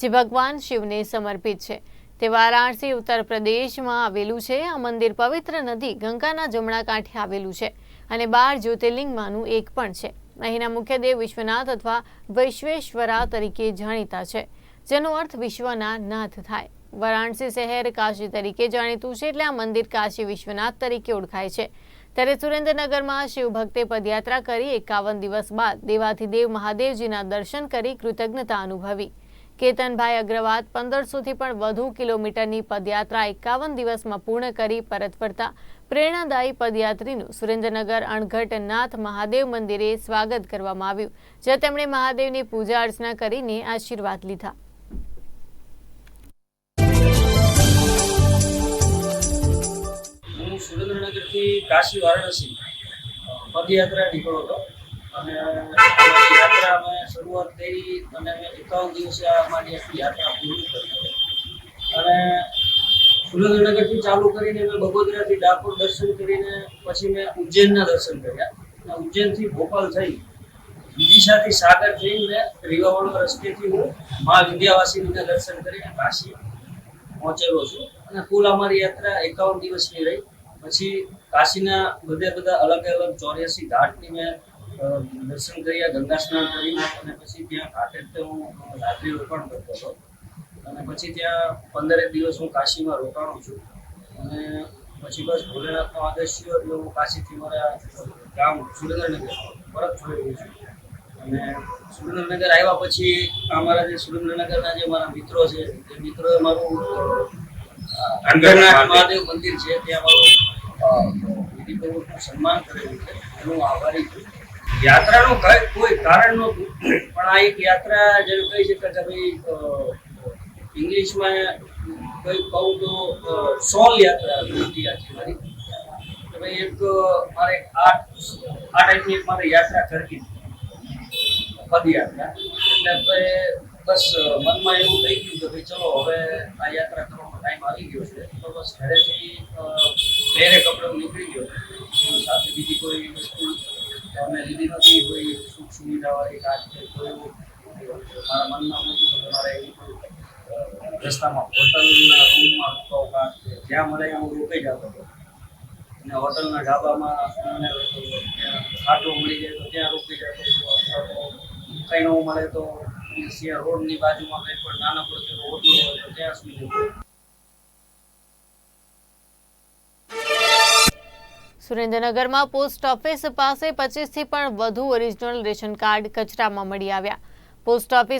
જે ભગવાન શિવને સમર્પિત છે. તે વારાણસી, ઉત્તર પ્રદેશમાં આવેલું છે. આ મંદિર પવિત્ર નદી ગંગાના જમણા કાંઠે આવેલું છે અને બાર જ્યોતિર્લિંગમાંનું એક પણ છે. અહીંના મુખ્ય દેવ વિશ્વનાથ અથવા વૈશ્વેશ્વરા તરીકે જાણીતા છે. જેનો અર્થ વિશ્વના નાથ થાય. વારાણસી શહેર કાશી તરીકે જાણીતું છે એટલે આ મંદિર કાશી વિશ્વનાથ તરીકે ઓળખાય છે. ત્યારે સુરેન્દ્રનગરમાં શિવભક્તે પદયાત્રા કરી એકાવન દિવસ બાદ દેવાધિદેવ મહાદેવજીના દર્શન કરી કૃતજ્ઞતા અનુભવી. કેતનભાઈ અગ્રવાલ પંદરસોથી પણ વધુ કિલોમીટરની પદયાત્રા એકાવન દિવસમાં પૂર્ણ કરી પરત ફરતા પ્રેરણાદાયી પદયાત્રીનું સુરેન્દ્રનગર અણઘટ નાથ મહાદેવ મંદિરે સ્વાગત કરવામાં આવ્યું, જ્યાં તેમણે મહાદેવની પૂજા અર્ચના કરીને આશીર્વાદ લીધા. સુરેન્દ્રનગરથી કાશી વારાણસી પદયાત્રા નીકળ્યો હતો અને શરૂઆત થઈ સાગર જઈને મેં રીવાવાળો રસ્તેથી હું મા વિંધ્યાવાસીના દર્શન કરીને કાશી પહોંચેલો છું. અને કુલ અમારી યાત્રા એકાવન દિવસની રહી. પછી કાશીના બધે બધા અલગ અલગ ચોર્યાસી ઘાટની મેં દર્શન કર્યા ગંગા સ્નાન કરીને અને પછી ત્યાં ઘાટે હું રાત્રિ રોકાણ કરતો હતો. અને પછી ત્યાં પંદરેક દિવસ હું કાશીમાં રોકાણું છું. અને પછી બસ ભોલેનાથનો આદેશ થયો એટલે હું કાશીથી મારા ગામ સુરેન્દ્રનગર પરત ફરી છું. અને સુરેન્દ્રનગર આવ્યા પછી અમારા જે સુરેન્દ્રનગરના જે મારા મિત્રો છે તે મિત્રોએ મારું અ, મહાદેવ મંદિર છે ત્યાં મારું વિધિપૂર્વકનું સન્માન કરેલું છે. એનું આભારી છું. યાત્રાનું કઈ કોઈ કારણ નહોતું. પણ આ એક યાત્રા જેને કહી શકાય કે ભાઈ ઇંગ્લિશમાં કઈ કહું તો સોલ યાત્રા હતી મારી ભાઈ એક મારે આ આ ટાઈપની એક મારે યાત્રા કરવી. પદયાત્રા. એટલે ભાઈ બસ મનમાં એવું થઈ ગયું કે ભાઈ ચલો, હવે આ યાત્રા કરવાનો ટાઈમ આવી ગયો છે. તો બસ ઘરેથી પહેરે કપડે નીકળી ગયો. સાથે બીજી કોઈ વસ્તુ અમે લીધી નથી, કોઈ સુખ સુવિધાવાળી કાચ કે કોઈ મારા મનમાં નથી તમારે એવી કોઈ રસ્તામાં હોટલના રૂમમાં રોકાવ કાં કે જ્યાં મળે હું રોકાઈ જતો હતો. અને હોટલના ઢાબામાં મને ખાટો મળી જાય તો ત્યાં રોકી જતો કંઈ ન મળે તો સિયા રોડની બાજુમાં કંઈ પણ નાના પડતો હોટલ હોય તો ત્યાં સુઈ સુરેન્દ્રનગરમાં પોસ્ટ ઓફિસ પાસે પચીસથી પણ વધુ ઓરિજિનલ રેશન કાર્ડ કચરામાં મળી આવ્યા. Post office